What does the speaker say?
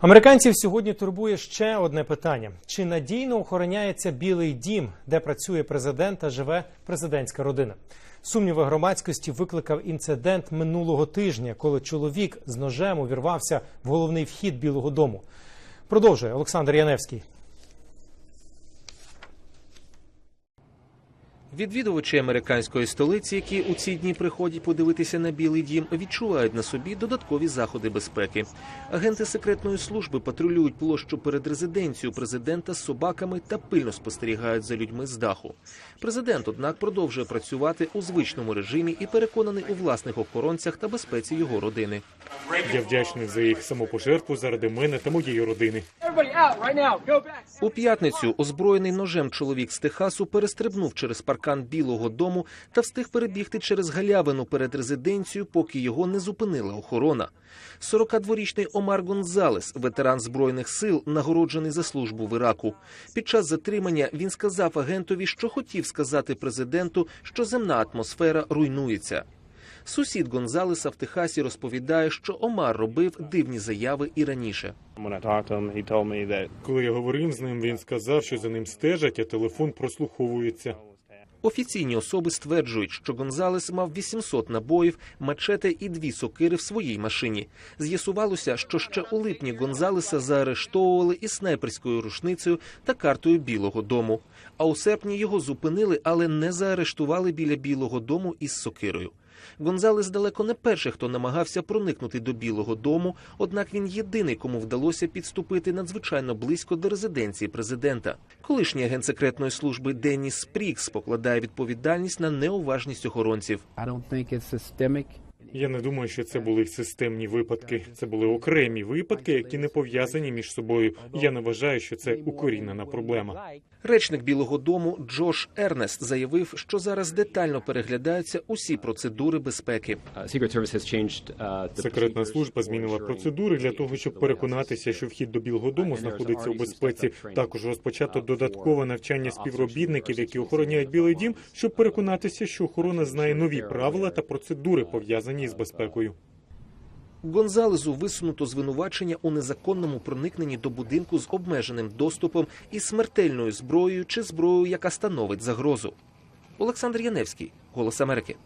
Американців сьогодні турбує ще одне питання: чи надійно охороняється Білий Дім, де працює президент та живе президентська родина? Сумніви громадськості викликав інцидент минулого тижня, коли чоловік з ножем увірвався в головний вхід Білого Дому. Продовжує Олександр Яневський. Відвідувачі американської столиці, які у ці дні приходять подивитися на Білий Дім, відчувають на собі додаткові заходи безпеки. Агенти секретної служби патрулюють площу перед резиденцією президента з собаками та пильно спостерігають за людьми з даху. Президент, однак, продовжує працювати у звичному режимі і переконаний у власних охоронцях та безпеці його родини. Я вдячний за їх самопожертву заради мене та моєї родини. У п'ятницю озброєний ножем чоловік з Техасу перестрибнув через паркан Білого Дому та встиг перебігти через галявину перед резиденцією, поки його не зупинила охорона. 42-річний Омар Гонзалес, ветеран збройних сил, нагороджений за службу в Іраку. Під час затримання він сказав агентові, що хотів сказати президенту, що земна атмосфера руйнується. Сусід Гонзалеса в Техасі розповідає, що Омар робив дивні заяви і раніше. Коли я говорив з ним, він сказав, що за ним стежать, а телефон прослуховується. Офіційні особи стверджують, що Гонзалес мав 800 набоїв, мачете і дві сокири в своїй машині. З'ясувалося, що ще у липні Гонзалеса заарештовували із снайперською рушницею та картою Білого Дому. А у серпні його зупинили, але не заарештували біля Білого Дому із сокирою. Гонзалес далеко не перший, хто намагався проникнути до Білого Дому, однак він єдиний, кому вдалося підступити надзвичайно близько до резиденції президента. Колишній агент секретної служби Деніс Спрікс покладає відповідальність на неуважність охоронців. I don't think it's systemic. Я не думаю, що це були системні випадки. Це були окремі випадки, які не пов'язані між собою. Я не вважаю, що це укорінена проблема. Речник Білого Дому Джош Ернест заявив, що зараз детально переглядаються усі процедури безпеки. Секретна служба змінила процедури для того, щоб переконатися, що вхід до Білого Дому знаходиться у безпеці. Також розпочато додаткове навчання співробітників, які охороняють Білий Дім, щоб переконатися, що охорона знає нові правила та процедури пов'язані з безпекою. Гонзалезу висунуто звинувачення у незаконному проникненні до будинку з обмеженим доступом і смертельною зброєю чи зброєю, яка становить загрозу. Олександр Яневський, Голос Америки.